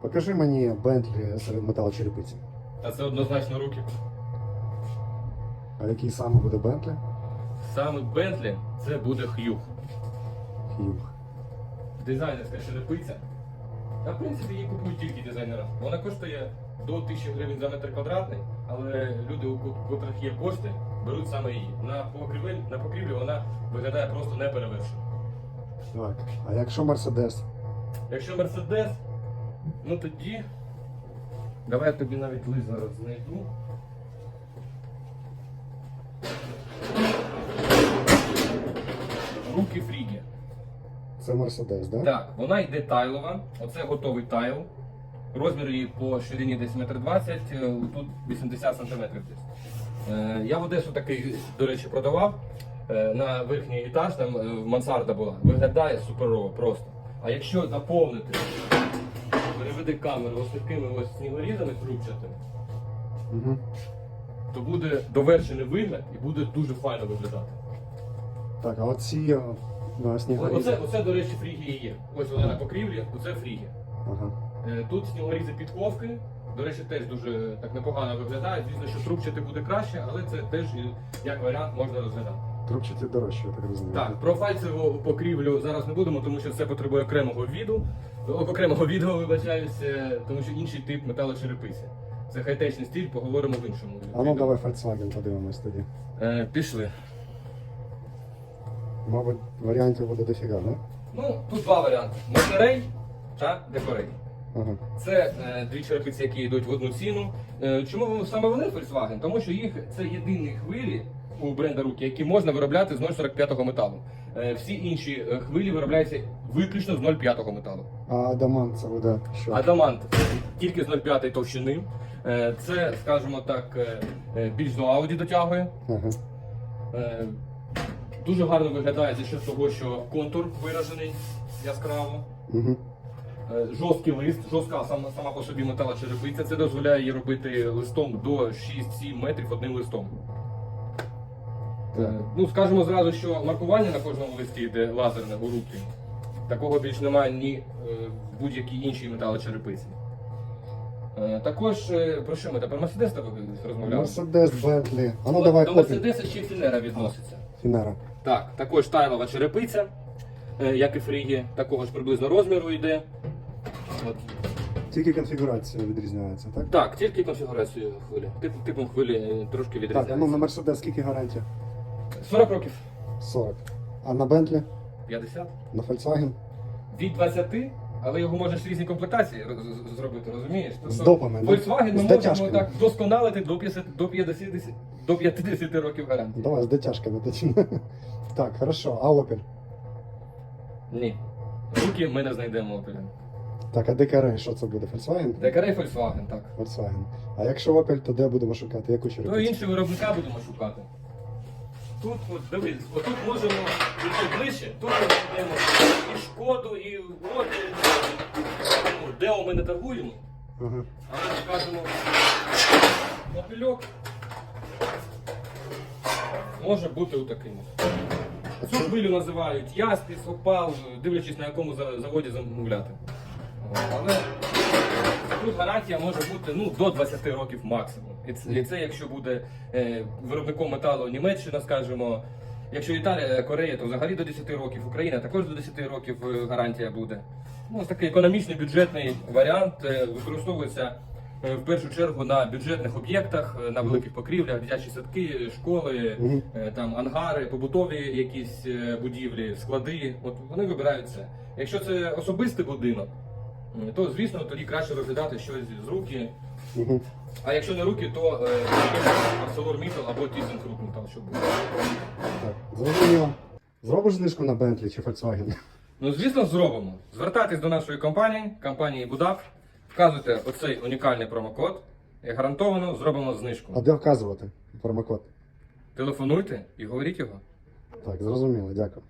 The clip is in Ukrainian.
Покажи мені Бентлі серед металочерепиці. Та це однозначно руки. А який саме буде Бентлі? Саме Бентлі це буде Х'юг. Х'юг. Дизайнерська черепиця. Та в принципі її купують тільки дизайнера. Вона коштує до 1000 гривень за метр квадратний, але люди, у ко- котрих є кошти, беруть саме її. На покрівлі, на покрівлі вона виглядає просто неперевершено. Так. А якщо Мерседес? Якщо Мерседес, ну тоді. Давай я тобі навіть лист зараз знайду. Руки Фрігі. Це Мерседес, да? Так, вона йде тайлова. Оце готовий тайл. Розмір її по ширині десь метр двадцять, е, тут 80 сантиметрів десь. Е, Я в Одесу такий, до речі, продавав. Е, На верхній етаж, там е, мансарда була. Виглядає суперово просто. А якщо заповнити, переведи камеру ось такими ось снігорізами трубчатими, Угу. то буде довершений вигляд і буде дуже файно виглядати. Так, а оці о, на снігорізі. Оце, оце, до речі, фріги і є. Ось вона на покрівлі, оце фріги. Ага. Е, Тут снігорізи підковки. До речі, теж дуже так непогано виглядає. Звісно, що трубчати буде краще, але це теж як варіант можна розглядати. Трубчаті дорожче, я так розумію. Так, про фальцеву покрівлю зараз не будемо, тому що це потребує окремого віду, окремого відео, вибачаюся, тому що інший тип металочерепиці. Це хай-течний стиль, поговоримо в іншому. А ну давай Volkswagen подивимось тоді. Е, пішли. Мабуть, варіантів буде дофіга, да? Ну, тут два варіанти: Монтерей та Декорей. Ага. Це е, дві черепиці, які йдуть в одну ціну. Е, чому саме вони Volkswagen? Тому що їх це єдині хвилі у бренда руки, які можна виробляти з 0,45 металу. Е, всі інші е, хвилі виробляються виключно з 0,5 металу. А Адамант це буде що? Адамант тільки з 0,5 товщини. Е, це, скажімо так, більш до Audi дотягує. Ага. Дуже гарно виглядає за що того, що контур виражений яскраво. Угу. Жорсткий лист, жорстка сама, сама по собі металочерепиця. Це дозволяє їй робити листом до 6-7 метрів одним листом. Е, Ну, скажемо зразу, що маркування на кожному листі йде лазерне у руки. Такого більш немає ні е, в будь-якій іншій металочерепиці. Е, Також про що ми тепер Мерседес тебе розмовляли? Мерседес, Бентлі. А ну От давай До Мерседеса ще Фінера відноситься. Фінера. Так, також тайлова черепиця, як і фрігі, такого ж приблизно розміру йде. От. Тільки конфігурація відрізняється, так? Так, тільки конфігурацію хвилі. Тип, типом хвилі е, трошки Так, відрізняється. а ну на Мерседес скільки гарантія? 40 років. 40. А на Бентлі? 50. На Volkswagen? Від 20, але його можна ж різні комплектації роз- з- зробити, розумієш? З Тобто допами, да? Volkswagen ми можемо дотяжками. так вдосконалити до 50, до 50, до 50 років гарантії. Давай з дотяжками тоді. Так, хорошо. А Opel? Ні. Руки ми не знайдемо опеля. Так, а ДКР, що це буде? Volkswagen? Декарей Volkswagen, так. Volkswagen. А якщо Opel, то де будемо шукати? Яку Ну, черепицю? інші виробника будемо шукати. Тут, от, дивись, отут можемо піти ближче, тут ми знайдемо і шкоду, і от, ну, де ми не торгуємо, Ага. але скажемо, мобільок може бути отаким. Цю хвилю називають яспіс, опал, дивлячись на якому заводі замовляти. Але тут гарантія може бути ну, до 20 років максимум. І це, і це якщо буде е, виробником металу Німеччина, скажімо. Якщо Італія, Корея, то взагалі до 10 років, Україна також до 10 років е, гарантія буде. Ну, ось такий економічний бюджетний варіант е, використовується е, в першу чергу на бюджетних об'єктах, е, на великих покрівлях, дитячі садки, школи, е, там ангари, побутові якісь е, будівлі, склади. От вони вибирають це. Якщо це особистий будинок, то звісно тоді краще розглядати щось з руки. Угу. А якщо не руки, то е, ArcelorMittal або ThyssenKrupp Метал, щоб було. Так, зрозуміло. Зробиш знижку на Bentley чи Volkswagen? Ну, звісно, зробимо. Звертайтесь до нашої компанії, компанії Будап, вказуйте оцей унікальний промокод і гарантовано зробимо А знижку. де вказувати промокод? Телефонуйте і говоріть його. Так, зрозуміло, дякую.